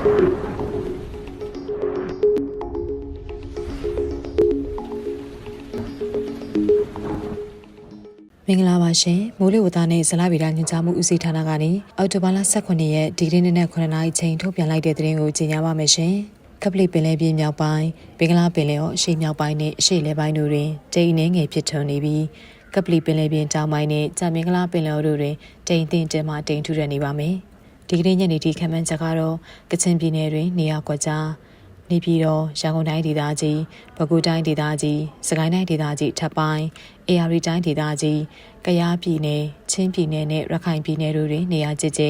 င်္ဂလာပါရှင်မိုးလေဝသနဲ့ဇလဗီဒညွှန်ကြားမှုဦးစီးဌာနကနေအောက်တိုဘာလ18ရက်ဒီနေ့နဲ့9နာရီချိန်ထုတ်ပြန်လိုက်တဲ့သတင်းကိုကြေညာပါမယ်ရှင်ကပလီပင်လယ်ပြင်မြောက်ပိုင်းဘင်္ဂလားပင်လယ်ော်အရှေ့မြောက်ပိုင်းနဲ့အရှေ့လယ်ပိုင်းတို့တွင်တိမ်နှင်းငယ်ဖြစ်ထွန်းနေပြီးကပလီပင်လယ်ပြင်တောင်ပိုင်းနဲ့ကြာမင်္ဂလားပင်လယ်ော်တို့တွင်တိမ်သင့်တဲမှတိမ်ထူထပ်နေပါမယ်။ ဒီကနေ့ညနေထိခန့်မှန်းချက်ကတော့ကချင်ပြည်နယ်တွင် နေရာကွက်ကြားနေပြည်တော်ရန်ကုန်တိုင်းဒေသကြီးပဲခူးတိုင်းဒေသကြီးစကိုင်းတိုင်းဒေသကြီးထပ်ပိုင်းအေရီတိုင်းဒေသကြီးကယားပြည်နယ်ချင်းပြည်နယ်နဲ့ရခိုင်ပြည်နယ်တို့တွင်နေရာကျကျ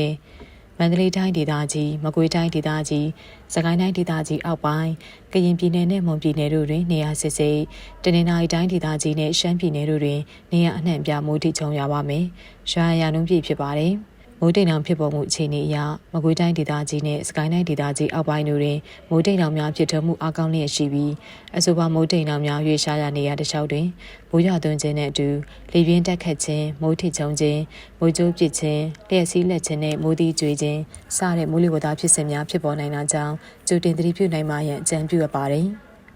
မန္တလေးတိုင်းဒေသကြီးမကွေးတိုင်းဒေသကြီးစကိုင်းတိုင်းဒေသကြီးအောက်ပိုင်းကရင်ပြည်နယ်နဲ့မွန်ပြည်နယ်တို့တွင်နေရာစစ်စစ်တနင်္သာရီတိုင်းဒေသကြီးနဲ့ရှမ်းပြည်နယ်တို့တွင်နေရာအနှံ့ပြမိုးတိချုံရပါမယ်။ရွာရံနှုန်းပြည့်ဖြစ်ပါတယ်။ မိုးတိမ်တောင်ဖြစ်ပေါ်မှုအခြေအနေအရမကွေးတိုင်းဒေသကြီးနဲ့စကိုင်းတိုင်းဒေသကြီးအောက်ပိုင်းတို့တွင်မိုးတိမ်တောင်များဖြစ်ထွန်းမှုအကောင်းလျက်ရှိပြီးအဆိုပါမိုးတိမ်တောင်များရွေ့ရှားရနေရတဲ့လျှောက်တွင်မိုးရွာသွန်းခြင်းနဲ့အတူလေပြင်းတက်ခတ်ခြင်းမိုးထစ်ချုံခြင်းမိုးကြိုးပစ်ခြင်းလျှက်စီးလက်ခြင်းနဲ့မိုးသီးကျွေခြင်းစတဲ့မိုးလေဝသဖြစ်စဉ်များဖြစ်ပေါ်နိုင်တာကြောင့်ကြိုတင်သတိပြုနိုင်မှရန်အကြံပြုအပ်ပါတယ်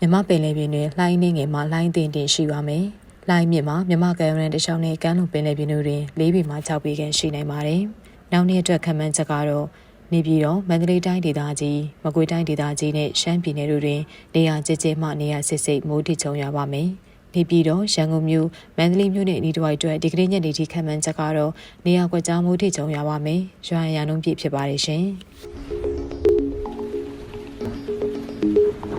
မြမပင်လေပြင်းတွင်လှိုင်းနှင်းငယ်မှလှိုင်းတင်တင်ရှိပါမယ်လိုင်းမြင့်မှာမြမကံရန်တခြားနဲ့ကမ်းလွန်ပင်လယ်ပြင်တို့တွင်၄ပေမှ6ပေခန့်ရှိနိုင်ပါတယ်။ နောက်နေ့အတွက်ခံမှန်းချက်ကတော့နေပြည်တော်မန္တလေးတိုင်းဒေသကြီးမကွေးတိုင်းဒေသကြီးနဲ့ရှမ်းပြည်နယ်တို့တွင်နေရာကျကျမှနေရာစစ်စစ်မိုးတိချုံရပါမယ်။နေပြည်တော်ရန်ကုန်မြို့မန္တလေးမြို့နဲ့ဤတစ်ဝိုက်အတွက်ဒီကနေ့ညနေထိခံမှန်းချက်ကတော့နေရာကွက်ကြားမိုးတိချုံရပါမယ်။ရွာရန်နှုန်းပြည့်ဖြစ်ပါတယ်ရှင်။